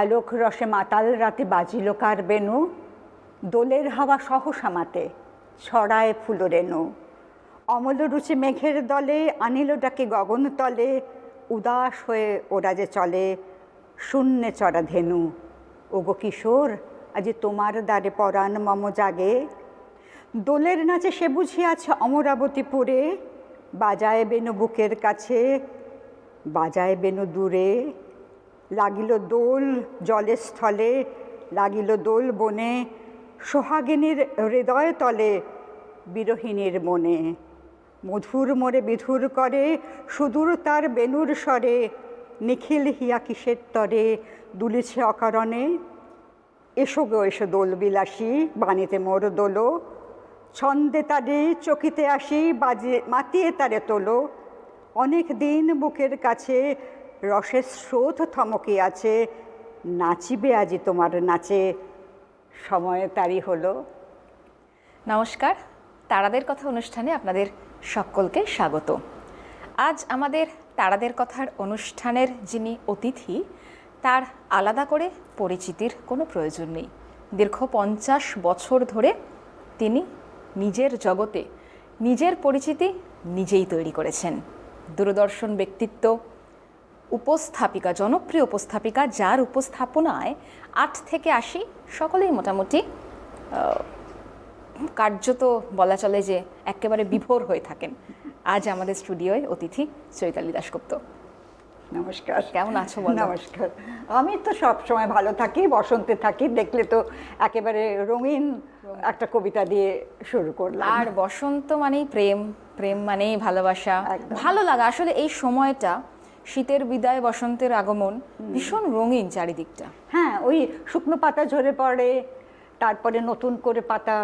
আলোক রসে মাতাল রাতে বাজিল কার বেনু দোলের হাওয়া সহসা মাতে, ছড়ায় ফুলরেণু। অমল রুচি মেঘের দলে আনিল ডাকে গগন তলে, উদাস হয়ে ওরা যে চলে, শূন্যে চড়া ধেনু। ওগো কিশোর, আজ তোমার দ্বারে পরাণ মম জাগে। দোলের নাচে সে বুঝিয়াছে অমরাবতীপুরে বাজায় বেনু বুকের কাছে, বাজায় বেনু দূরে। লাগিল দোল জলে স্থলে লাগিল দোল বনে, সোহাগিনীর হৃদয় তলে বিরোহিনীর মনে। মধুর মোরে বিধুর করে, সুদূর তার বেনুর স্বরে, নিখিল হিয়া কিসের তরে, দুলিছে অকারণে। এসো গো, এসো দোল বিলাসী, বাণীতে মোর দোলো। ছন্দে তারে চকিতে আসি, বাজে, মাতিয়ে তারে তোলো। অনেক দিন বুকের কাছে রসের স্রোত থমকে আছে। নাচিবে আজি তোমার নাচে। সময় তারই হলো। নমস্কার, তারাদের কথা অনুষ্ঠানে আপনাদের সকলকে স্বাগত। আজ আমাদের তারাদের কথার অনুষ্ঠানের যিনি অতিথি, তার আলাদা করে পরিচিতির কোনো প্রয়োজন নেই। দীর্ঘ পঞ্চাশ বছর ধরে তিনি নিজের জগতে নিজের পরিচিতি নিজেই তৈরি করেছেন। দূরদর্শন ব্যক্তিত্ব উপস্থাপিকা জনপ্রিয় উপস্থাপিকা যার উপস্থাপনায় আট থেকে আশি সকলেই মোটামুটি কার্যত বলা চলে যে একেবারে বিভোর হয়ে থাকেন। আজ আমাদের স্টুডিওয় অতিথি চৈতালি দাশগুপ্ত। নমস্কার। কেমন আছো নমস্কার। আমি তো সব সময় ভালো থাকি বসন্তে থাকি দেখলে তো একেবারে রঙিন একটা কবিতা দিয়ে শুরু করলাম। আর বসন্ত মানেই প্রেম প্রেম মানেই ভালোবাসা। ভালো লাগা আসলে এই সময়টা শীতের বিদায় বসন্তের আগমন ভীষণ রঙিন চারিদিকটা। হ্যাঁ ওই শুকনো পাতা ঝরে পড়ে তারপরে নতুন করে পাতা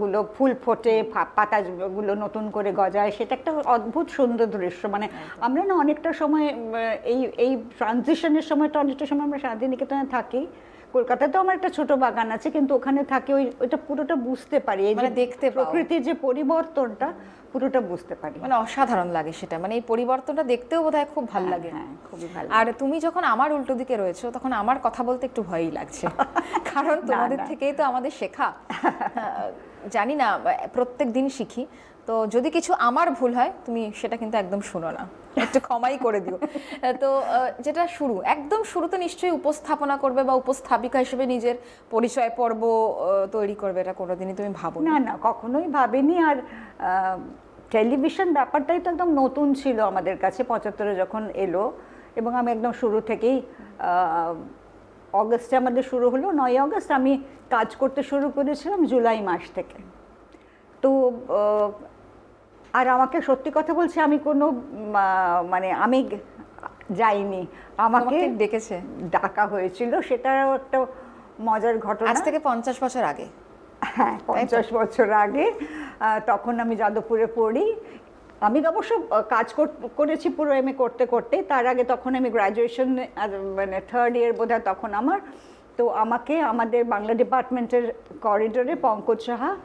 গুলো ফুল ফোটে পাতাগুলো নতুন করে গজায় সেটা একটা অদ্ভুত সুন্দর দৃশ্য। মানে আমরা না অনেকটা সময় এই এই ট্রানজিশনের সময়টা অনেকটা সময় আমরা শান্তিনিকেতনে থাকি কলকাতাতেও আমার একটা ছোট বাগান আছে কিন্তু ওখানে থাকে ওই ওইটা পুরোটা বুঝতে পারি। এই যে মানে দেখতে প্রকৃতির যে পরিবর্তনটা পুরোটা বুঝতে পারি। মানে অসাধারণ লাগে সেটা। মানে এই পরিবর্তনটা দেখতেও বোধহয় খুব ভালো লাগে। হ্যাঁ খুবই ভালো আর তুমি যখন আমার উল্টো দিকে রয়েছো তখন আমার কথা বলতে একটু ভয়ই লাগছে। কারণ তোমাদের থেকেই তো আমাদের শেখা। জানি না প্রত্যেক দিন শিখি। তো যদি কিছু আমার ভুল হয় তুমি সেটা কিন্তু একদম শুনো না। একটু ক্ষমাই করে দিও। তো যেটা শুরু, একদম শুরুতে নিশ্চয়ই উপস্থাপনা করবে বা উপস্থাপিকা হিসেবে নিজের পরিচয় পর্ব তৈরি করবে, এটা কোনোদিনই তুমি ভাবো না। না কখনোই ভাবিনি, আর টেলিভিশন ব্যাপারটাই তো একদম নতুন ছিল আমাদের কাছে, পঁচাত্তরে যখন এলো, এবং আমি একদম শুরু থেকেই অগস্টে আমাদের শুরু হলো, নয় অগস্ট, আমি কাজ করতে শুরু করেছিলাম জুলাই মাস থেকে। তো আর আমাকে সত্যি কথা বলছি আমি কোনো মানে আমি যাইনি। আমাকে ডেকেছে? ডাকা হয়েছিল সেটাও একটা মজার ঘটনা। আজ থেকে পঞ্চাশ বছর আগে। হ্যাঁ পঞ্চাশ বছর আগে তখন আমি যাদবপুরে পড়ি। আমি অবশ্য কাজ কর- করেছি পুরো এম করতে করতে। তার আগে তখন আমি গ্র্যাজুয়েশন মানে থার্ড ইয়ার বোধহয় তখন আমার। তো আমাকে আমাদের বাংলা ডিপার্টমেন্টের করিডোরে পঙ্কজ সাহা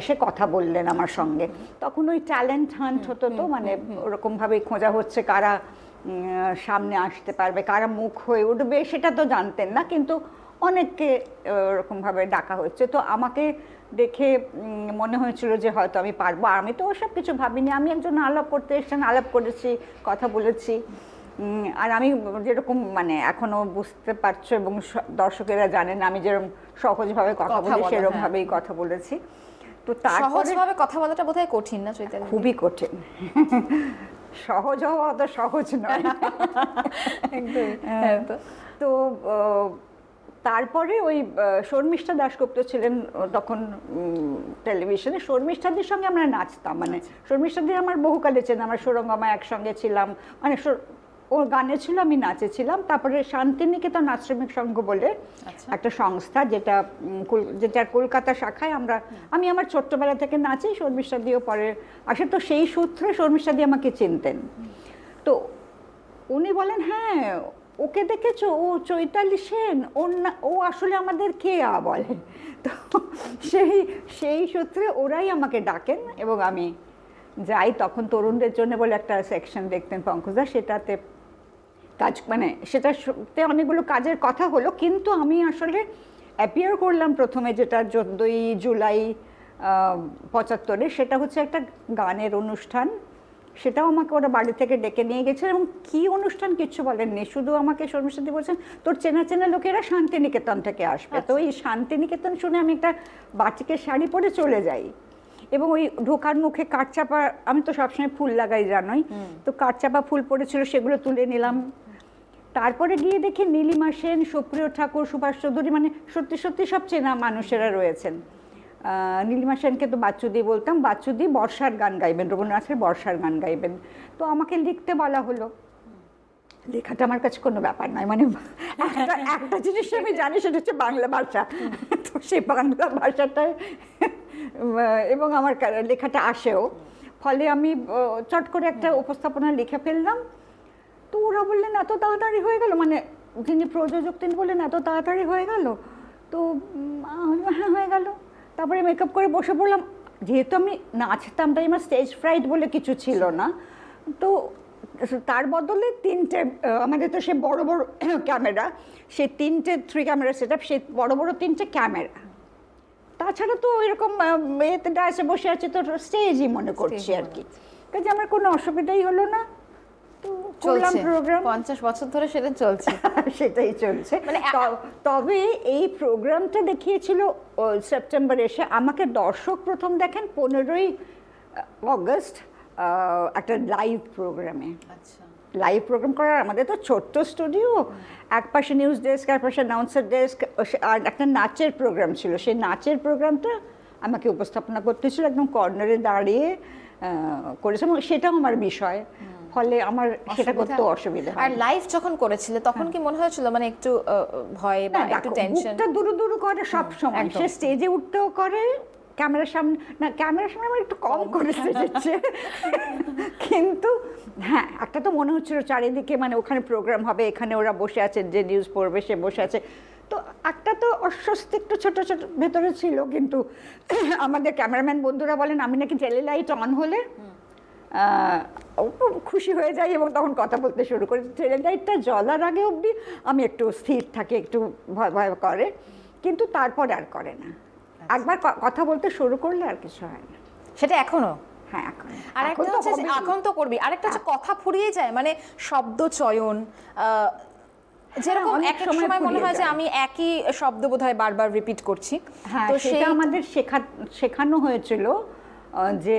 এসে কথা বললেন আমার সঙ্গে। তখন ওই ট্যালেন্ট হান্ট হতো তো মানে ওরকমভাবেই খোঁজা হচ্ছে কারা সামনে আসতে পারবে কারা মুখ হয়ে উঠবে সেটা তো জানতেন না কিন্তু অনেককে ওরকমভাবে ডাকা হচ্ছে। তো আমাকে দেখে মনে হয়েছিল যে হয়তো আমি পারব। আমি তো ওসব কিছু ভাবিনি। আমি একজন আলাপ করতে এসেছেন আলাপ করেছি কথা বলেছি। আর আমি যেরকম মানে এখনও বুঝতে পারছ এবং দর্শকেরা জানেন আমি যেরকম সহজভাবে কথা বলি বলো, সেরকম হ্যাঁ। কথা বলেছি। তো সহজভাবে কথা বলাটা বোধহয় কঠিন না চৈতালি। খুবই কঠিন। সহজ হওয়া অত সহজ নয়। হ্যাঁ। তো। তো তারপরে ওই শর্মিষ্ঠা দাশগুপ্ত ছিলেন তখন টেলিভিশনে। শর্মিষ্ঠাদের সঙ্গে আমরা নাচতাম। মানে শর্মিষ্ঠাদের আমার বহুকালে চেনা। আমরা সুরঙ্গমা একসঙ্গে ছিলাম। মানে ওর গানে ছিল আমি নাচে ছিলাম। তারপরে শান্তিনিকেতন আশ্রমিক সংঘ বলে আচ্ছা। একটা সংস্থা যেটা যেটার কলকাতা শাখায় আমরা আমি আমার ছোট্টবেলা থেকে নাচি শর্মিষ্ঠা দিয়েও পরে আসে। তো সেই সূত্রে শর্মিষ্ঠা দিয়ে আমাকে চিনতেন। তো উনি বলেন হ্যাঁ ওকে দেখেছ? ও চৈতালি সেন। ওর না ও আসলে আমাদের কে আ বলে। তো সেই সেই সূত্রে ওরাই আমাকে ডাকেন এবং আমি যাই। তখন তরুণদের জন্য বলে একটা সেকশন দেখতেন পঙ্কজদা সেটাতে কাজ মানে সেটাতে অনেকগুলো কাজের কথা হলো কিন্তু আমি আসলে অ্যাপিয়ার করলাম প্রথমে যেটা চোদ্দোই জুলাই পঁচাত্তরে সেটা হচ্ছে একটা গানের অনুষ্ঠান। সেটাও আমাকে ওরা বাড়ি থেকে ডেকে নিয়ে গেছে এবং কী অনুষ্ঠান কিচ্ছু বলেননি শুধু আমাকে শর্মিষ্ঠাদি বলছেন তোর চেনা চেনা লোকেরা শান্তিনিকেতন থেকে আসবে। তো ওই শান্তিনিকেতন শুনে আমি একটা বাটিকের শাড়ি পরে চলে যাই এবং ওই ঢোকার মুখে কাঠচাপা আমি তো সবসময় ফুল লাগাই জানোই। তো কাঠচাপা ফুল পড়েছিল সেগুলো তুলে নিলাম। তারপরে গিয়ে দেখি নীলিমা সেন, সুপ্রিয় ঠাকুর, সুভাষ চৌধুরী মানে সত্যি সত্যি সব চেনা মানুষেরা রয়েছেন। নীলিমা সেনকে তো বাচ্চুদি বলতাম বাচ্চুদি বর্ষার গান গাইবেন, রবীন্দ্রনাথের বর্ষার গান গাইবেন। তো আমাকে লিখতে বলা হলো। লেখাটা আমার কাছে কোনো ব্যাপার নয় মানে একটা একটা জিনিস আমি জানি, সেটা হচ্ছে বাংলা ভাষা। তো সেই বাংলা ভাষাটায় এবং আমার লেখাটা আসেও। ফলে আমি চট করে একটা উপস্থাপনা লিখে ফেললাম। তো ওরা বললেন এত তাড়াতাড়ি হয়ে গেল? মানে যিনি প্রযোজক তিনি বললেন এত তাড়াতাড়ি হয়ে গেল? তো হ্যাঁ হয়ে গেল। তারপরে মেকআপ করে বসে পড়লাম। যেহেতু আমি নাচতাম তাই আমার স্টেজ ফ্রাইট বলে কিছু ছিল না। তো তার বদলে তিনটে আমাদের তো সে বড় বড় ক্যামেরা সে তিনটে থ্রি ক্যামেরা সেট আপ সে বড় বড় তিনটে ক্যামেরা তাছাড়া তো এরকম এতে ডান্সে বসে আছে তো স্টেজই মনে করছি আর কি। কাজে আমার কোনো অসুবিধাই হলো না। চলছে। প্রোগ্রাম পঞ্চাশ বছর ধরে সেটা চলছে। সেটাই চলছে। মানে তবে এই প্রোগ্রামটা দেখিয়েছিল সেপ্টেম্বর এসে আমাকে দর্শক প্রথম দেখেন পনেরোই অগস্ট একটা লাইভ প্রোগ্রামে আচ্ছা। লাইভ প্রোগ্রাম করার আমাদের তো ছোট্ট স্টুডিও এক পাশে নিউজ ডেস্ক এক পাশে অ্যানাউন্সার ডেস্ক আর একটা নাচের প্রোগ্রাম ছিল। সেই নাচের প্রোগ্রামটা আমাকে উপস্থাপনা করতে ছিল একদম কর্নারে দাঁড়িয়ে করেছে। এবং সেটাও আমার বিষয়। ফলে আমার সেটা করতে অসুবিধা আর লাইভ যখন করেছিলে তখন কি মনে হয়েছিল মানে একটু ভয় বা একটু টেনশন দুরু দুরু করে সব সময়। সে স্টেজে উঠতেও করে ক্যামেরার সামনে না ক্যামেরার সামনে আমার একটু কম করে সেজেছে কিন্তু হ্যাঁ একটা তো মনে হচ্ছিল চারিদিকে মানে ওখানে প্রোগ্রাম হবে এখানে ওরা বসে আছে যে নিউজ পড়বে সে বসে আছে। তো একটা তো অস্বস্তি একটু ছোট ছোট ভেতরে ছিল কিন্তু আমাদের ক্যামেরাম্যান বন্ধুরা বলেন আমি নাকি টেলিলাইট অন হলে খুশি হয়ে যাই এবং তখন কথা বলতে শুরু করি। ট্রেলাইটটা জ্বলার আগে অবধি আমি একটু স্থির থাকি একটু ভয় ভয় করে কিন্তু তারপরে আর করে না। একবার কথা বলতে শুরু করলে আর কিছু হয় না। সেটা এখনও? হ্যাঁ এখন। আর একটা হচ্ছে এখন তো করবি। আরেকটা হচ্ছে কথা ফুরিয়ে যায় মানে শব্দ চয়ন যেরকম হ্যাঁ, এক সময় মনে হয় যে আমি একই শব্দ বোধহয় বারবার রিপিট করছি। হ্যাঁ তো সেটা আমাদের শেখা শেখানো হয়েছিল যে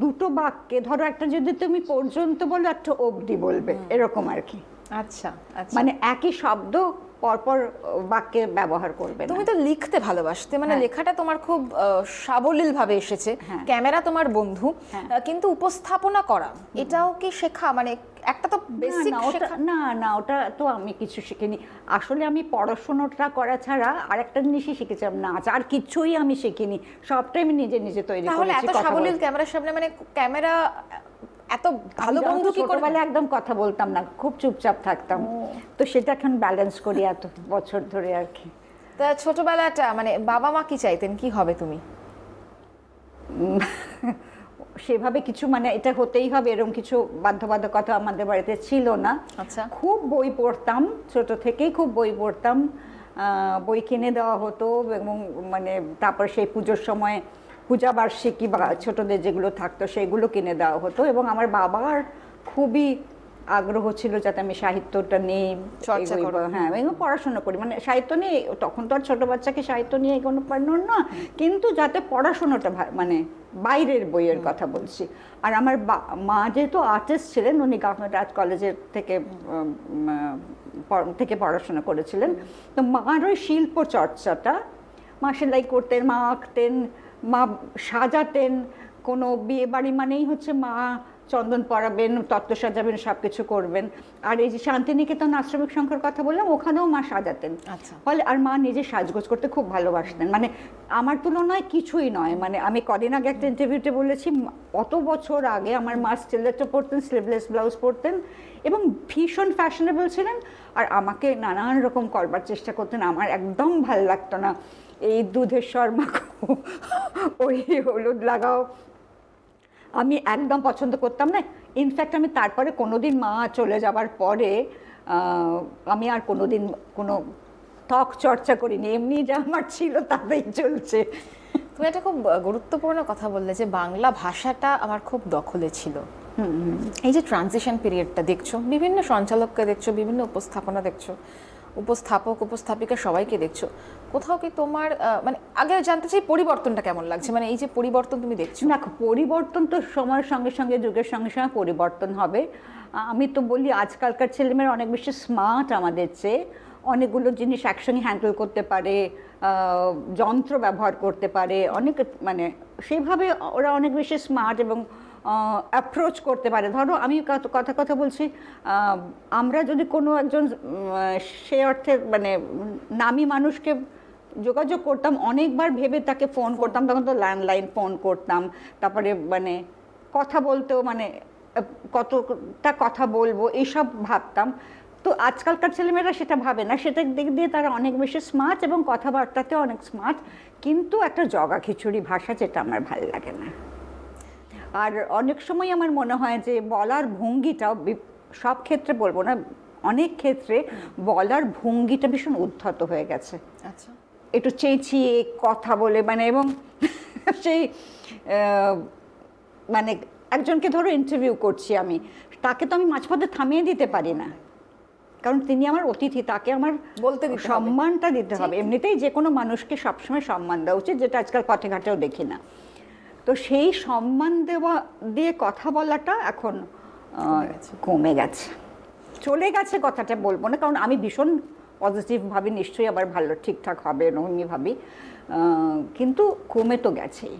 দুটো বাক্যে ধরো একটা যদি তুমি পর্যন্ত বলো একটা অবধি বলবে এরকম আর কি। আচ্ছা আচ্ছা। মানে একই শব্দ পরপর বাক্যে ব্যবহার করবে তুমি তো লিখতে ভালোবাসতে মানে হ্যাঁ। লেখাটা তোমার খুব সাবলীল ভাবে এসেছে। হ্যাঁ। ক্যামেরা তোমার বন্ধু হ্যাঁ। কিন্তু উপস্থাপনা করা এটাও কি শেখা? মানে একটা তো না, বেসিক না, ওটা না না ওটা তো আমি কিছু শিখিনি। আসলে আমি পড়াশোনাটা করা ছাড়া আরেকটা জিনিসই শিখেছিলাম নাচ আর কিছুই আমি শিখিনি। সবটাই আমি নিজে নিজে তৈরি তাহলে এত সাবলীল ক্যামেরার সামনে মানে ক্যামেরা এত ভালো বন্ধু কি করে ছোটবেলায় একদম কথা বলতাম না খুব চুপচাপ থাকতাম। তো সেটা এখন ব্যালেন্স করি এত বছর ধরে আর কি। তা ছোটবেলাটা মানে বাবা মা কি চাইতেন? কি হবে তুমি? সেভাবে কিছু মানে এটা হতেই হবে এরকম কিছু বাধ্যবাধকতা আমাদের বাড়িতে ছিল না। আচ্ছা। খুব বই পড়তাম ছোট থেকেই খুব বই পড়তাম। আহ, বই কিনে দেওয়া হতো এবং মানে তারপর সেই পুজোর সময় পূজা বার্ষিকী বা ছোটদের যেগুলো থাকতো সেগুলো কিনে দেওয়া হতো এবং আমার বাবার খুবই আগ্রহ ছিল যাতে আমি সাহিত্যটা নিই হ্যাঁ এবং পড়াশোনা করি। মানে সাহিত্য নিয়ে তখন তো আর ছোট বাচ্চাকে সাহিত্য নিয়ে কোনো পারণ না কিন্তু যাতে পড়াশোনাটা মানে বাইরের বইয়ের কথা বলছি। আর আমার বা- মা যেহেতু আর্টিস্ট ছিলেন উনি গভর্নমেন্ট আর্ট কলেজের থেকে থেকে পড়াশোনা করেছিলেন। তো মার ওই শিল্প চর্চাটা মা সেলাই করতেন মা আঁকতেন মা সাজাতেন কোনো বিয়ে বাড়ি মানেই হচ্ছে মা চন্দন পরাবেন তত্ত্ব সাজাবেন সব কিছু করবেন। আর এই যে শান্তিনিকেতন আশ্রমিক সংখ্যার কথা বললাম ওখানেও মা সাজাতেন। আচ্ছা। ফলে আর মা নিজে সাজগোজ করতে খুব ভালোবাসতেন। মানে আমার তুলনায় কিছুই নয়। মানে আমি কদিন আগে একটা ইন্টারভিউতে বলেছি অত বছর আগে আমার মা স্টিলেটটা পরতেন স্লিভলেস ব্লাউজ পরতেন এবং ভীষণ ফ্যাশনেবল ছিলেন। আর আমাকে নানান রকম করবার চেষ্টা করতেন। আমার একদম ভালো লাগতো না। এই দুধের শর্মা ওই হলুদ লাগাও। আমি একদম পছন্দ করতাম না। ইনফ্যাক্ট আমি তারপরে কোনোদিন মা চলে যাবার পরে আমি আর কোনোদিন কোনো ত্বক চর্চা করিনি। এমনি যা আমার ছিল তাতেই চলছে। তুমি একটা খুব গুরুত্বপূর্ণ কথা বললে যে বাংলা ভাষাটা আমার খুব দখলে ছিল। এই যে ট্রানজিশন পিরিয়ডটা দেখছ বিভিন্ন সঞ্চালককে দেখছ বিভিন্ন উপস্থাপনা দেখছ উপস্থাপক উপস্থাপিকা সবাইকে দেখছ। কোথাও কি তোমার মানে আগে জানতে চাই পরিবর্তনটা কেমন লাগছে? মানে এই যে পরিবর্তন তুমি দেখছ। দেখো, পরিবর্তন তো সময়ের সঙ্গে সঙ্গে, যুগের সঙ্গে সঙ্গে পরিবর্তন হবে। আমি তো বলি আজকালকার ছেলেমেয়েরা অনেক বেশি স্মার্ট আমাদের চেয়ে। অনেকগুলো জিনিস একসঙ্গে হ্যান্ডেল করতে পারে যন্ত্র ব্যবহার করতে পারে। অনেক মানে সেইভাবে ওরা অনেক বেশি স্মার্ট এবং অ্যাপ্রোচ করতে পারে। ধরো, আমি কথা কথা বলছি আমরা যদি কোনো একজন সে অর্থে মানে নামি মানুষকে যোগাযোগ করতাম, অনেকবার ভেবে তাকে ফোন করতাম, তখন তো ল্যান্ডলাইন ফোন করতাম, তারপরে মানে কথা বলতেও মানে কতটা কথা বলব এইসব ভাবতাম। তো আজকালকার ছেলেমেয়েরা সেটা ভাবে না, সেটার দিক দিয়ে তারা অনেক বেশি স্মার্ট এবং কথাবার্তাতেও অনেক স্মার্ট কিন্তু একটা জগা খিচুড়ি ভাষা যেটা আমার ভালো লাগে না। আর অনেক সময় আমার মনে হয় যে বলার ভঙ্গিটাও সব ক্ষেত্রে বলব না, অনেক ক্ষেত্রে বলার ভঙ্গিটা ভীষণ উদ্ধত হয়ে গেছে। আচ্ছা। একটু চেঁচিয়ে কথা বলে মানে এবং সেই মানে একজনকে ধরো ইন্টারভিউ করছি আমি তাকে তো আমি মাঝপথে থামিয়ে দিতে পারি না। কারণ তিনি আমার অতিথি তাকে আমার বলতে সম্মানটা দিতে হবে। এমনিতেই যে কোনো মানুষকে সবসময় সম্মান দেওয়া উচিত যেটা আজকাল পথে ঘাটেও দেখি না। তো সেই সম্মান দেওয়া দিয়ে কথা বলাটা এখন কমে গেছে। চলে গেছে কথাটা বলব না কারণ আমি ভীষণ পজিটিভ ভাবি নিশ্চয়ই আবার ভালো, ঠিকঠাক হবে এরকমই ভাবি। কিন্তু কমে তো গেছেই।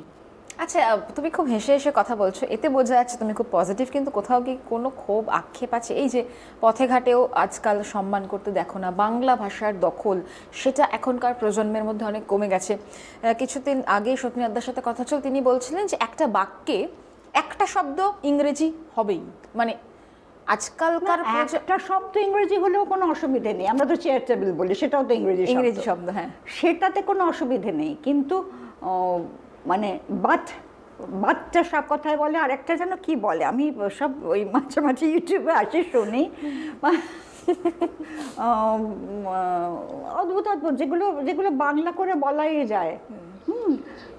আচ্ছা তুমি খুব হেসে হেসে কথা বলছো, এতে বোঝা যাচ্ছে তুমি খুব পজিটিভ কিন্তু কোথাও কি কোনো ক্ষোভ, আক্ষেপ আছে? এই যে পথে ঘাটেও আজকাল সম্মান করতে দেখো না, বাংলা ভাষার দখল, সেটা এখনকার প্রজন্মের মধ্যে অনেক কমে গেছে। কিছুদিন আগে সত্যি আদার সাথে কথা চল তিনি বলছিলেন যে একটা বাক্যে একটা শব্দ ইংরেজি হবেই মানে আজকালকার একটা শব্দ ইংরেজি হলেও কোনো অসুবিধে নেই। আমরা তো চেয়ার টেবিল বলি সেটাও তো ইংরেজি ইংরেজি শব্দ হ্যাঁ। সেটাতে কোনো অসুবিধে নেই। কিন্তু মানে বাট বাচ্চা সব কথায় বলে আরেকটা যেন কি বলে আমি সব ওই মাঝে মাঝে ইউটিউবে আসে শুনি। অদ্ভুত অদ্ভুত যেগুলো যেগুলো বাংলা করে বলাই যায়।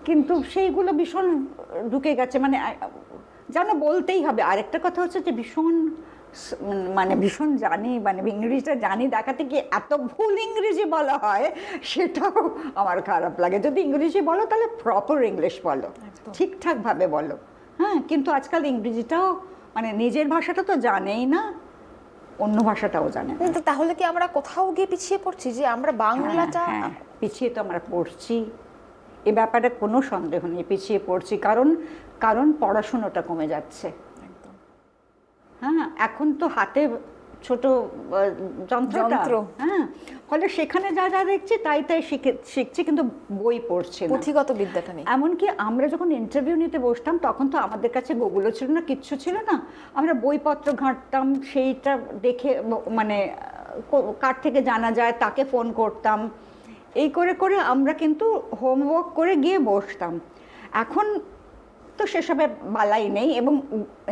কিন্তু সেইগুলো ভীষণ ঢুকে গেছে। মানে যেন বলতেই হবে। আরেকটা কথা হচ্ছে যে ভীষণ মানে ভীষণ জানি মানে ইংরেজিটা জানি দেখাতে গিয়ে এত ভুল ইংরেজি বলা হয় সেটাও আমার খারাপ লাগে। যদি ইংরেজি বলো তাহলে প্রপার ইংলিশ বলো। ঠিকঠাকভাবে বলো। হ্যাঁ কিন্তু আজকাল ইংরেজিটাও মানে নিজের ভাষাটা তো জানেই না অন্য ভাষাটাও জানে কিন্তু তাহলে কি আমরা কোথাও গিয়ে পিছিয়ে পড়ছি যে আমরা বাংলাটা হ্যাঁ, হ্যাঁ, পিছিয়ে তো আমরা পড়ছি। এ ব্যাপারে কোনো সন্দেহ নেই পিছিয়ে পড়ছি। কারণ কারণ পড়াশুনোটা কমে যাচ্ছে। হ্যাঁ এখন তো হাতে ছোট যন্ত্র। হ্যাঁ ফলে সেখানে যা যা দেখছি তাই তাই শিখে শিখছি কিন্তু বই পড়ছে পুঁথিগত বিদ্যাটা নেই। এমনকি আমরা যখন ইন্টারভিউ নিতে বসতাম তখন তো আমাদের কাছে গুগলও ছিল না কিচ্ছু ছিল না। আমরা বইপত্র ঘাঁটতাম সেইটা দেখে মানে কার থেকে জানা যায় তাকে ফোন করতাম। এই করে করে আমরা কিন্তু হোমওয়ার্ক করে গিয়ে বসতাম। এখন তো সেসবের বালাই নেই এবং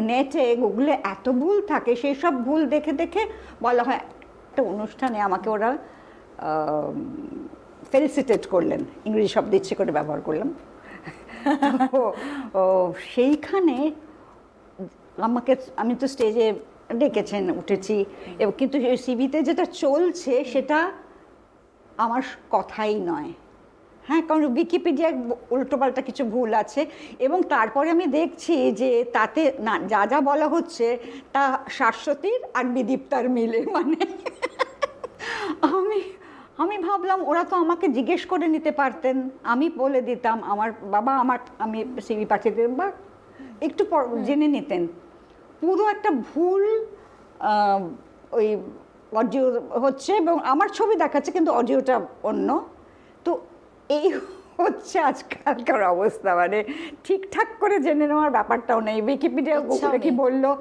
নেটে গুগলে এত ভুল থাকে সেই সব ভুল দেখে দেখে বলা হয় একটা অনুষ্ঠানে আমাকে ওরা ফেলিসিটেট করলেন ইংরেজি শব্দ ইচ্ছে করে ব্যবহার করলাম। ও, সেইখানে আমাকে আমি তো স্টেজে ডেকেছেন উঠেছি এবং কিন্তু সিভিতে যেটা চলছে সেটা আমার কথাই নয়। হ্যাঁ কারণ উইকিপিডিয়ায় উল্টোপাল্টা কিছু ভুল আছে এবং তারপরে আমি দেখছি যে তাতে না যা যা বলা হচ্ছে তা শাশ্বতীর আর বিদীপ্তার মিলে মানে আমি আমি ভাবলাম ওরা তো আমাকে জিজ্ঞেস করে নিতে পারতেন আমি বলে দিতাম আমার বাবা আমার আমি সিভি পাঠিয়ে দিতাম বা একটু জেনে নিতেন। পুরো একটা ভুল ওই অডিও হচ্ছে এবং আমার ছবি দেখাচ্ছে কিন্তু অডিওটা অন্য। এই হচ্ছে আজকালকার অবস্থা মানে ঠিকঠাক করে জেনে নেওয়ার ব্যাপারটাও নেই। উইকিপিডিয়া গুগলে কি। বলল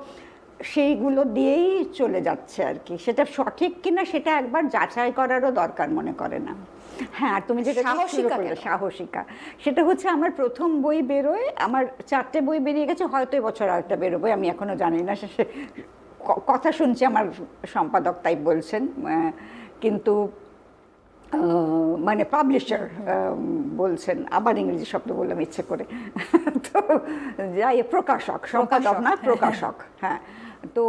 সেইগুলো দিয়েই চলে যাচ্ছে আর কি। সেটা সঠিক কিনা সেটা একবার যাচাই করারও দরকার মনে করে না। হ্যাঁ আর তুমি যেটা সাহসিকা সেটা হচ্ছে আমার প্রথম বই বেরোয় আমার চারটে বই বেরিয়ে গেছে হয়তো এবছর আরেকটা বেরোবে আমি এখনও জানি না। সে- কথা শুনছি আমার সম্পাদক তাই বলছেন কিন্তু মানে পাবলিশার বলছেন আবার ইংরেজি শব্দ বললাম ইচ্ছে করে। তো যাই প্রকাশক সম্পাদক না প্রকাশক হ্যাঁ। তো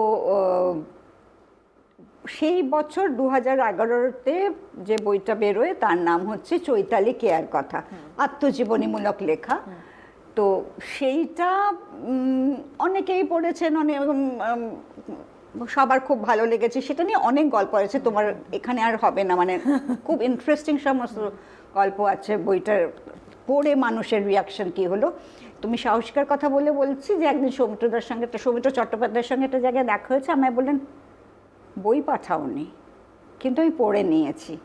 সেই বছর দু হাজার এগারোতে যে বইটা বেরোয় তার নাম হচ্ছে চৈতালি কেয়ার কথা আত্মজীবনীমূলক লেখা। তো সেইটা অনেকেই পড়েছেন অনেক সবার খুব ভালো লেগেছে। সেটা নিয়ে অনেক গল্প আছে। তোমার এখানে আর হবে না। মানে খুব ইন্টারেস্টিং সমস্ত গল্প আছে বইটার। পড়ে মানুষের রিয়াকশন কি হলো? তুমি সাহসিকার কথা বলে বলছি যে একদিন সৌমিত্রদার সঙ্গে একটা সৌমিত্র চট্টোপাধ্যায়ের সঙ্গে একটা জায়গায় দেখা হয়েছে। আমায় বললেন, বই পাঠাওনি, কিন্তু আমি পড়ে নিয়েছি।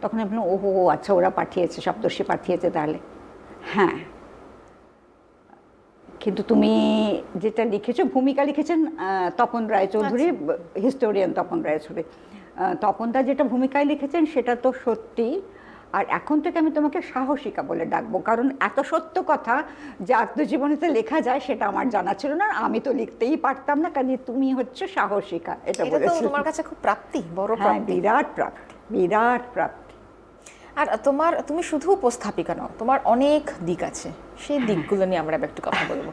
তখন আমি বললাম, ওহো আচ্ছা ওরা পাঠিয়েছে, সপ্তর্ষি পাঠিয়েছে তাহলে। হ্যাঁ। কিন্তু তুমি যেটা লিখেছো ভূমিকা লিখেছেন তপন রায়চৌধুরী হিস্টোরিয়ান তপন রায়চৌধুরী। তপনদা যেটা ভূমিকায় লিখেছেন সেটা তো সত্যি। আর এখন থেকে আমি তোমাকে সাহসিকা বলে ডাকবো কারণ এত সত্য কথা যে আত্মজীবনীতে লেখা যায় সেটা আমার জানা ছিল না আমি তো লিখতেই পারতাম না কারণ তুমি হচ্ছে সাহসিকা এটা বলেছি। তোমার কাছে খুব প্রাপ্তি বড় হ্যাঁ প্রাপ্তি। বিরাট প্রাপ্তি বিরাট প্রাপ্তি। আর তোমার তুমি শুধু উপস্থাপিকা নও তোমার অনেক দিক আছে। সেই দিকগুলো নিয়ে আমরা একটু কথা বলব।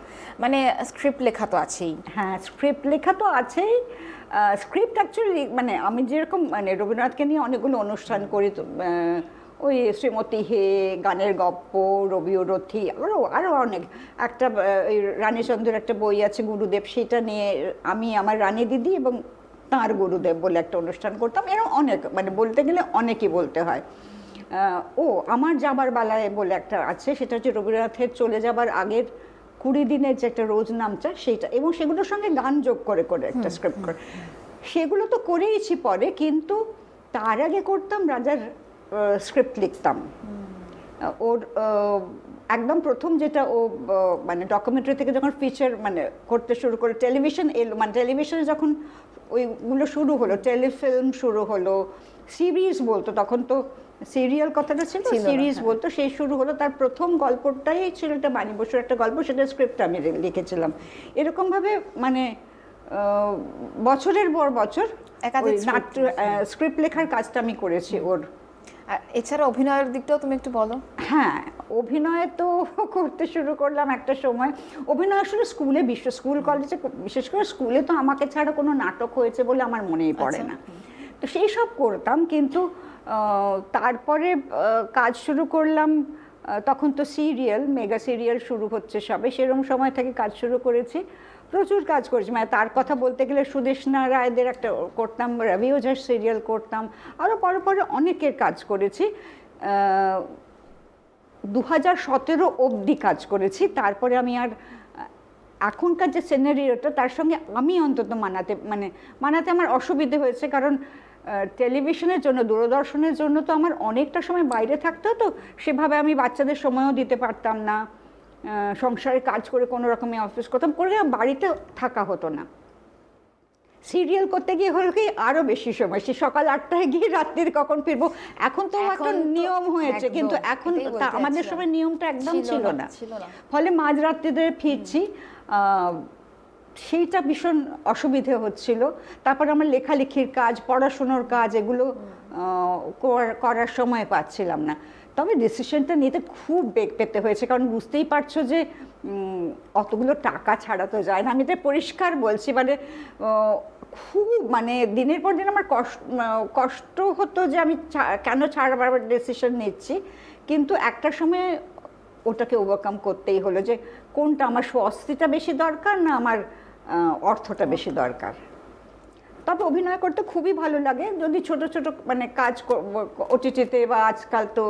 মানে স্ক্রিপ্ট লেখা তো আছেই। হ্যাঁ স্ক্রিপ্ট লেখা তো আছেই। স্ক্রিপ্ট অ্যাকচুয়ালি মানে আমি যেরকম মানে রবীন্দ্রনাথকে নিয়ে অনেকগুলো অনুষ্ঠান করি ওই শ্রীমতী হে গানের গপ্প রবি ও রথী আরও আরও অনেক। একটা ওই রানীচন্দ্রের একটা বই আছে গুরুদেব সেটা নিয়ে আমি আমার রানী দিদি এবং তাঁর গুরুদেব বলে একটা অনুষ্ঠান করতাম। এরকম অনেক মানে বলতে গেলে অনেকই বলতে হয়। ও আমার যাবার বেলায় বলে একটা আছে সেটা হচ্ছে রবীন্দ্রনাথের চলে যাবার আগের কুড়ি দিনের যে একটা রোজ নামটা সেইটা এবং সেগুলোর সঙ্গে গান যোগ করে করে একটা স্ক্রিপ্ট করে। সেগুলো তো করেইছি পরে কিন্তু তার আগে করতাম রাজার স্ক্রিপ্ট লিখতাম। ওর একদম প্রথম যেটা ও মানে ডকুমেন্টারি থেকে যখন ফিচার মানে করতে শুরু করে টেলিভিশন এলো মানে টেলিভিশনে যখন ওইগুলো শুরু হলো টেলিফিল্ম শুরু হলো সিরিজ বলতো তখন তো সিরিয়াল কথাটা ছিল সিরিজ হ্যাঁ। বলতো সেই শুরু হলো তার প্রথম গল্পটাই ছিল একটা বাণী বসুর একটা গল্প সেটা স্ক্রিপ্ট আমি লিখেছিলাম। এরকমভাবে মানে বছরের পর বছর একাধিক নাট্য স্ক্রিপ্ট লেখার কাজটা আমি করেছি ওর। এছাড়া অভিনয়ের দিকটাও তুমি একটু বলো। হ্যাঁ অভিনয় তো করতে শুরু করলাম একটা সময়। অভিনয় আসলে স্কুলে বিশ্ব স্কুল কলেজে বিশেষ করে স্কুলে তো আমাকে ছাড়া কোনো নাটক হয়েছে বলে আমার মনেই পড়ে আচ্ছা। না। তো সেই সব করতাম কিন্তু তারপরে কাজ শুরু করলাম তখন তো সিরিয়াল, মেগা সিরিয়াল শুরু হচ্ছে সবে সেরকম সময় থেকে কাজ শুরু করেছি, প্রচুর কাজ করেছি। মানে তার কথা বলতে গেলে সুদেশনা রায়দের একটা করতাম রবি ওঝার সিরিয়াল করতাম আরও পরে পরে অনেকের কাজ করেছি। দু হাজার সতেরো অবধি কাজ করেছি, তারপরে আমি আর, এখনকার যে সিনারিওটা তার সঙ্গে আমি অন্তত মানাতে মানে মানাতে আমার অসুবিধে হয়েছে, কারণ টেলিভিশনের জন্য দূরদর্শনের জন্য তো আমার অনেকটা সময় বাইরে থাকতে হতো সেভাবে আমি বাচ্চাদের সময়ও দিতে পারতাম না। সংসারে কাজ করে কোনো রকমে অফিস করতাম করে বাড়িতে থাকা হতো না। সিরিয়াল করতে গিয়ে হলো কি আরও বেশি সময়। সে সকাল আটটায় গিয়ে রাত্রির কখন ফিরবো এখন তো একটা নিয়ম হয়েছে কিন্তু এখন আমাদের। সময় নিয়মটা একদম ছিল না। ফলে মাঝরাত্রিতে ফিরছি আহ, সেইটা ভীষণ অসুবিধে হচ্ছিল। তারপর আমার লেখালেখির কাজ, পড়াশুনোর কাজ, এগুলো করার সময় পাচ্ছিলাম না। তবে ডিসিশনটা নিতে খুব বেগ পেতে হয়েছে, কারণ বুঝতেই পারছ যে অতগুলো টাকা ছাড়া তো যায় না। আমি এটা পরিষ্কার বলছি মানে খুব মানে দিনের পর দিন আমার কষ্ট কষ্ট হতো যে আমি কেন ছাড়বার ডিসিশন নিচ্ছি। কিন্তু একটা সময় ওটাকে ওভারকাম করতেই হলো যে, কোনটা আমার স্বস্তিটা বেশি দরকার না আমার অর্থটা বেশি দরকার। তবে অভিনয় করতে খুবই ভালো লাগে। যদি ছোট ছোট মানে কাজ ওটিটিতে বা আজকাল তো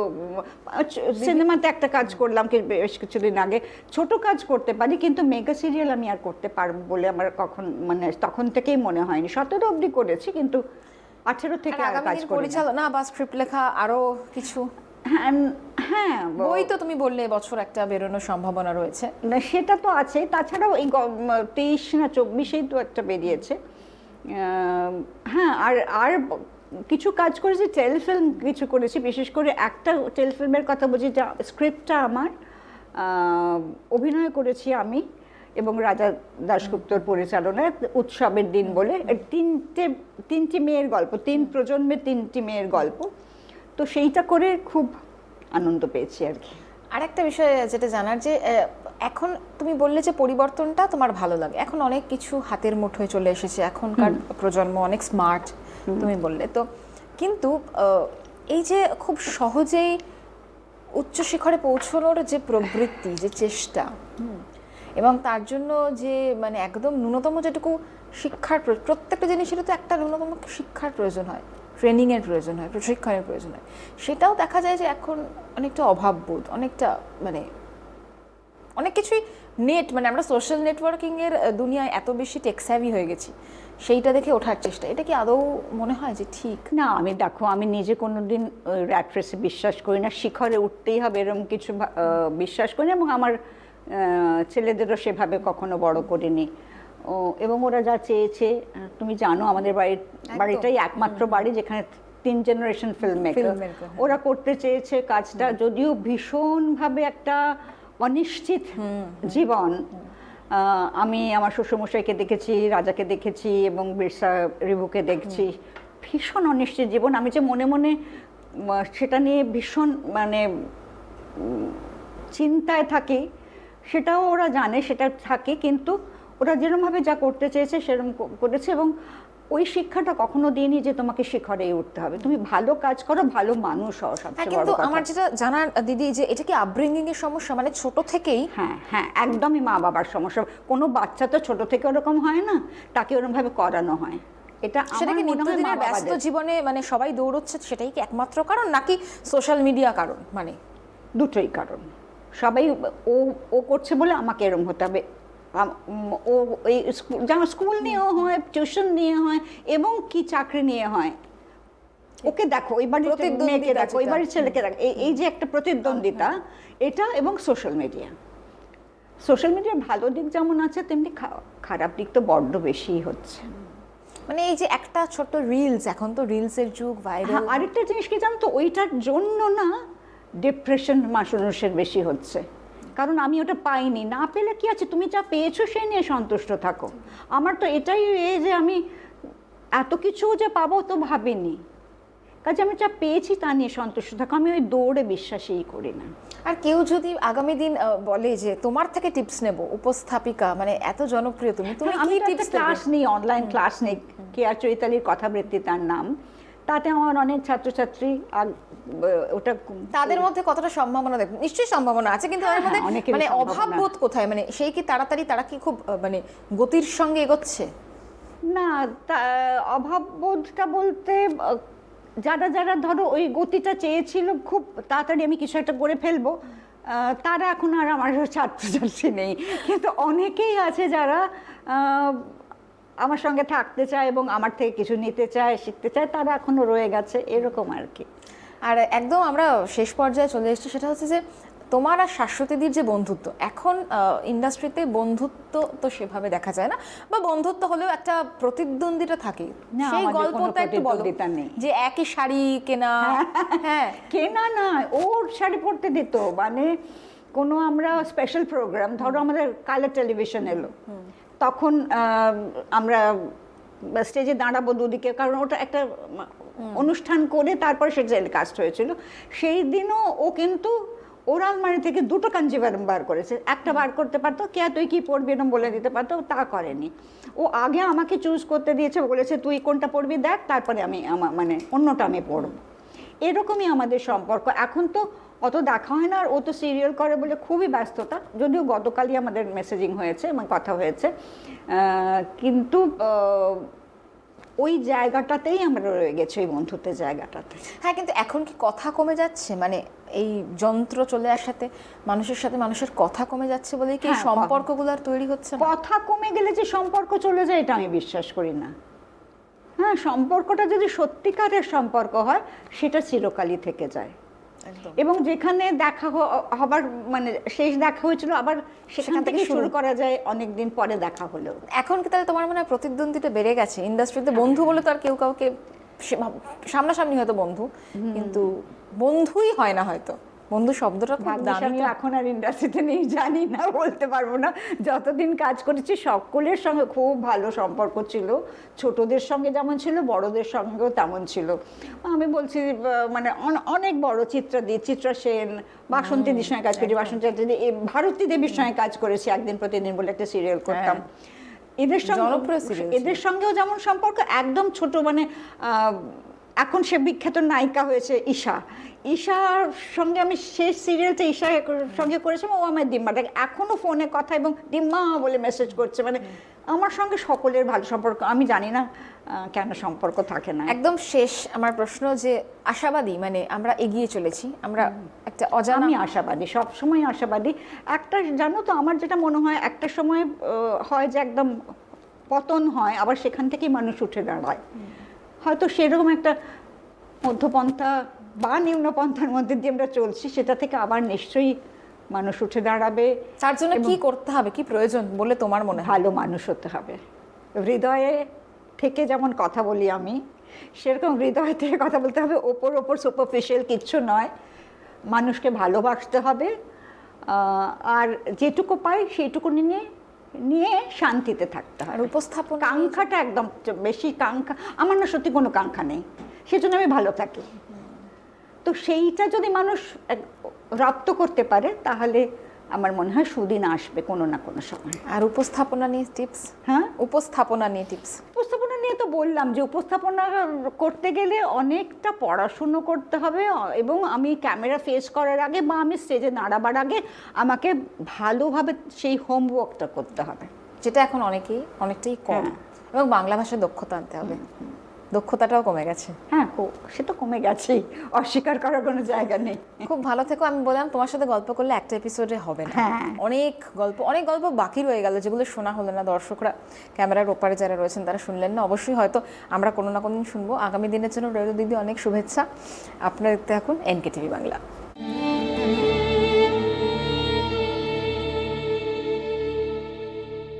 সিনেমাতে একটা কাজ করলাম কি বেশ কিছুদিন আগে। ছোট কাজ করতে পারি কিন্তু মেগা সিরিয়াল আমি আর করতে পারব বলে আমার কখন মানে তখন থেকেই মনে হয়নি। সতেরো অবধি করেছি কিন্তু আঠেরো থেকে আর কাজ। পরিচালনা বা স্ক্রিপ্ট লেখা আরও কিছু? হ্যাঁ হ্যাঁ বই তো তুমি বললে বছর একটা বেরোনোর সম্ভাবনা রয়েছে। না সেটা তো আছে তাছাড়াও এই তেইশ না চব্বিশেই তো একটা বেরিয়েছে। হ্যাঁ আর আর কিছু কাজ করেছি টেলিফিল্ম কিছু করেছি। বিশেষ করে একটা টেলিফিল্মের কথা বলছি যা স্ক্রিপ্টটা আমার। অভিনয় করেছি আমি এবং রাজা দাশগুপ্তর পরিচালনায় উৎসবের দিন বলে। তিনটে তিনটি মেয়ের গল্প তিন প্রজন্মের তিনটি মেয়ের গল্প। তো সেইটা করে খুব আনন্দ পেয়েছি আর কি। আর একটা বিষয় যেটা জানার যে এখন তুমি বললে যে পরিবর্তনটা তোমার ভালো লাগে। এখন অনেক কিছু হাতের মুঠোয় চলে এসেছে। এখনকার প্রজন্ম অনেক স্মার্ট তুমি বললে। তো কিন্তু এই যে খুব সহজেই উচ্চ শিখরে পৌঁছানোর যে প্রবৃত্তি যে চেষ্টা এবং তার জন্য যে মানে একদম ন্যূনতম যেটুকু শিক্ষার প্রত্যেকটা জিনিসেরই তো একটা ন্যূনতম শিক্ষার প্রয়োজন হয়। ট্রেনিংয়ের প্রয়োজন হয়, প্রশিক্ষণের প্রয়োজন হয়। সেটাও দেখা যায় যে এখন অনেকটা অভাববোধ, অনেকটা মানে অনেক কিছুই নেট মানে আমরা সোশ্যাল নেটওয়ার্কিংয়ের দুনিয়ায় এত বেশি টেক্সাভি হয়ে গেছি, সেইটা দেখে ওঠার চেষ্টা। এটা কি আদৌ মনে হয় যে ঠিক? না, আমি দেখো, আমি নিজে কোনোদিন র্যাট রেসে বিশ্বাস করি না। শিখরে উঠতেই হবে এরকম কিছু বিশ্বাস করি না, এবং আমার ছেলেদেরও সেভাবে কখনো বড় করিনি। ও এবং ওরা যা চেয়েছে তুমি জানো আমাদের বাড়ির বাড়িটাই একমাত্র বাড়ি যেখানে তিন জেনারেশন ফিল্ম হ্যাঁ। ওরা করতে চেয়েছে কাজটা যদিও ভীষণভাবে একটা অনিশ্চিত জীবন। আমি আমার শ্বশুরমশাইকে দেখেছি রাজাকে দেখেছি এবং বিরসা রিভুকে দেখছি। ভীষণ অনিশ্চিত জীবন। আমি যে মনে মনে সেটা নিয়ে ভীষণ মানে চিন্তায় থাকি সেটাও ওরা জানে সেটা থাকে কিন্তু ওরা যেরমভাবে যা করতে চেয়েছে সেরকম ক- করেছে এবং ওই শিক্ষাটা কখনো দিইনি যে তোমাকে শিখরে উঠতে হবে। তুমি ভালো কাজ করো ভালো মানুষ হও হ্যাঁ সবচেয়ে বড় কিন্তু কথা। আমার যেটা জানার দিদি যে এটা কি আপব্রিঙ্গিং এর সমস্যা? মানে ছোট থেকেই হ্যাঁ হ্যাঁ একদমই মা বাবার সমস্যা। কোনো বাচ্চা তো ছোট থেকে ওরকম হয় না তাকে ওরকম ভাবে করানো হয়। এটা সেটা আমার কি হয় মা নিত্যদিনের ব্যস্ত জীবনে মানে সবাই দৌড়চ্ছে সেটাই কি একমাত্র কারণ নাকি সোশ্যাল মিডিয়া কারণ? মানে দুটোই কারণ। সবাই ও ও করছে বলে আমাকে এরম হতে হবে। ও এই স্কুল যেমন স্কুল নিয়েও হয় টিউশন নিয়ে হয় এবং কি চাকরি নিয়ে হয় ওকে দেখো ওই বাড়ির মেয়েকে দেখো ওই বাড়ির ছেলেকে দেখো এই যে একটা প্রতিদ্বন্দ্বিতা এটা এবং সোশ্যাল মিডিয়া সোশ্যাল মিডিয়ার ভালো দিক যেমন আছে তেমনি খারাপ দিক তো বড্ড বেশিই হচ্ছে। মানে এই যে একটা ছোট্ট রিলস এখন তো রিলসের যুগ হ্যাঁ ভাইরাল আরেকটা জিনিস কি জানো তো ওইটার জন্য না ডিপ্রেশন মানুষের বেশি হচ্ছে। কারণ আমি ওটা পাইনি। না পেলে কি আছে? তুমি যা পেয়েছ সেই নিয়ে সন্তুষ্ট থাকো। আমার তো এটাই এ যে আমি এত কিছু যে পাবো তো ভাবিনি। কাজে আমি যা পেয়েছি তা নিয়ে সন্তুষ্ট থাকো। আমি ওই দৌড়ে বিশ্বাসই করি না। আর কেউ যদি আগামী দিন বলে যে তোমার থেকে টিপস নেব উপস্থাপিকা মানে এত জনপ্রিয় তুমি তুমি আমি টিপস ক্লাস নেই অনলাইন ক্লাস নেই। কে আর চৈতালির কথাবৃত্তি তার নাম। তাতে আমার অনেক ছাত্রছাত্রী ওটা তাদের মধ্যে কতটা সম্ভাবনা দেখুন নিশ্চয়ই সম্ভাবনা আছে কিন্তু তাদের হ্যাঁ, মধ্যে মানে অভাব বোধ কোথায়? মানে সেই কি তাড়াতাড়ি তারা কি খুব মানে গতির সঙ্গে এগোচ্ছে? না তা অভাববোধটা বলতে যারা যারা ধরো ওই গতিটা চেয়েছিল খুব তাড়াতাড়ি আমি কিছু একটা করে ফেলব। তারা এখন আর আমার ছাত্রছাত্রী নেই। কিন্তু অনেকেই আছে যারা আমার সঙ্গে থাকতে চায় এবং আমার থেকে কিছু নিতে চায় শিখতে চায় তারা এখনও রয়ে গেছে এরকম আর কি। আর একদম আমরা শেষ পর্যায়ে চলে এসেছি সেটা হচ্ছে যে তোমার আর শাশ্বতীদির যে বন্ধুত্ব এখন ইন্ডাস্ট্রিতে বন্ধুত্ব তো সেভাবে দেখা যায় না বা বন্ধুত্ব হলেও একটা প্রতিদ্বন্দ্বিতা থাকে। সেই গল্পটা একটু বলো। নেই। যে একই শাড়ি কেনা হ্যাঁ। কেনা না ওর শাড়ি পরতে দিত। মানে কোনো আমরা স্পেশাল প্রোগ্রাম ধরো আমাদের কালার টেলিভিশন এলো। তখন আমরা স্টেজে দাঁড়াবো দুদিকে কারণ ওটা একটা অনুষ্ঠান করে তারপর সে টেলিকাস্ট হয়েছিল। সেই দিনও ও কিন্তু ওর আলমারি থেকে দুটো কাঞ্জিভারম বার করেছে। একটা বার করতে পারতো কে তুই কি পড়বি? এরম বলে দিতে পারতো তা করেনি। ও আগে আমাকে চুজ করতে দিয়েছে বলেছে তুই কোনটা পড়বি দেখ তারপরে আমি মানে অন্যটা আমি পড়ব। এরকমই আমাদের সম্পর্ক। এখন তো অত দেখা হয় না আর ও তো সিরিয়াল করে বলে খুবই ব্যস্ততা। যদিও গতকালই আমাদের মেসেজিং হয়েছে এবং কথা হয়েছে। কিন্তু ওই জায়গাটাতেই আমরা রয়ে গেছি ওই বন্ধুত্বের জায়গাটাতে। হ্যাঁ কিন্তু এখন কি কথা কমে যাচ্ছে? মানে এই যন্ত্র চলে আসাতে মানুষের সাথে মানুষের কথা কমে যাচ্ছে বলে কি হ্যাঁ, সম্পর্কগুলো আর তৈরি হচ্ছে কথা কমে গেলে যে সম্পর্ক চলে যায় এটা আমি বিশ্বাস করি না। হ্যাঁ সম্পর্কটা যদি সত্যিকারের সম্পর্ক হয় সেটা চিরকালই থেকে যায়। এবং যেখানে দেখা হবার মানে শেষ দেখা হয়েছিল আবার সেখান থেকে শুরু শুরু। করা যায় অনেক দিন পরে দেখা হলো এখন কি তাহলে তোমার মনে হয় প্রতিদ্বন্দ্বিতা বেড়ে গেছে? ইন্ডাস্ট্রিতে বন্ধু বলে তো আর কেউ কাউকে সামনাসামনি হয়তো বন্ধু কিন্তু বন্ধুই হয় না হয়তো। বন্ধু শব্দটা খুব দামি আমি এখন আর ইন্ডাস্ট্রিতে নেই জানি না বলতে পারব না। যতদিন কাজ করেছি সকলের সঙ্গে খুব ভালো সম্পর্ক ছিল। ছোটদের সঙ্গে যেমন ছিল বড়দের সঙ্গেও তেমন ছিল। আমি বলছি মানে অনেক বড় চিত্রাদি চিত্রা সেন বাসন্তী সঙ্গে কাজ করেছি বাসন্তী এই ভারতী দেবীর সঙ্গে কাজ করেছি একদিন প্রতিদিন বলে একটা সিরিয়াল করতাম। এদের সঙ্গে। এদের সঙ্গেও যেমন সম্পর্ক একদম ছোট মানে আহ, এখন সে বিখ্যাত নায়িকা হয়েছে ঈশা। ঈশার সঙ্গে আমি শেষ সিরিয়ালটা ঈশার সঙ্গে করেছিলাম ও আমার ডিম্মা দেখ এখনও ফোনে কথা এবং ডিম্মা বলে মেসেজ করছে। মানে আমার সঙ্গে সকলের ভালো সম্পর্ক আমি জানি না কেন সম্পর্ক থাকে না। একদম শেষ আমার প্রশ্ন যে আশাবাদী মানে আমরা এগিয়ে চলেছি আমরা একটা অজানা আমি আশাবাদী সব সময় আশাবাদী। একটা জানো তো আমার যেটা মনে হয় একটা সময় হয় যে একদম পতন হয় আবার সেখান থেকেই মানুষ উঠে দাঁড়ায়। হয়তো সেরকম একটা মধ্যপন্থা বা নিম্নপন্থার মধ্যে দিয়ে আমরা চলছি সেটা থেকে আবার নিশ্চয়ই মানুষ উঠে দাঁড়াবে তার জন্য কি করতে হবে কি প্রয়োজন বলে তোমার মনে হয়? ভালো মানুষ হতে হবে। হৃদয়ে থেকে যেমন কথা বলি আমি সেরকম হৃদয় থেকে কথা বলতে হবে ওপর ওপর সুপারফিশিয়াল কিচ্ছু নয়। মানুষকে ভালোবাসতে হবে আর যেটুকু পাই সেইটুকু নিয়ে নিয়ে শান্তিতে থাকতে আর হবে। উপস্থাপন কাঙ্ক্ষাটা একদম বেশি কাঙ্ক্ষা আমার না সত্যি কোনো কাঙ্ক্ষা নেই সেজন্য আমি ভালো থাকি। তো সেইটা যদি মানুষ রপ্ত করতে পারে তাহলে আমার মনে হয় সুদিন আসবে কোনো না কোনো সময়। আর উপস্থাপনা নিয়ে টিপস? হ্যাঁ? উপস্থাপনা নিয়ে টিপস। উপস্থাপনা নিয়ে তো বললাম যে উপস্থাপনা করতে গেলে অনেকটা পড়াশুনো করতে হবে এবং আমি ক্যামেরা ফেস করার আগে বা আমি স্টেজে দাঁড়াবার আগে আমাকে ভালোভাবে সেই হোমওয়ার্কটা করতে হবে। যেটা এখন অনেকেই অনেকটাই কম। হ্যাঁ। এবং বাংলা ভাষায় দক্ষতা আনতে হবে। দক্ষতাটাও কমে গেছে। হ্যাঁ কো- সে তো কমে গেছেই অস্বীকার করার কোনো জায়গা নেই। খুব ভালো থেকো আমি বললাম তোমার সাথে গল্প করলে একটা এপিসোডে হবে না। হ্যাঁ। অনেক গল্প অনেক গল্প বাকি রয়ে গেল যেগুলো শোনা হলো না। দর্শকরা ক্যামেরার ওপারে যারা রয়েছেন তারা শুনলেন না। অবশ্যই হয়তো আমরা কোনো না কোনো দিন শুনব। আগামী দিনের জন্য রইল দিদি অনেক শুভেচ্ছা। আপনারা দেখতে এখন এনকে টিভি বাংলা।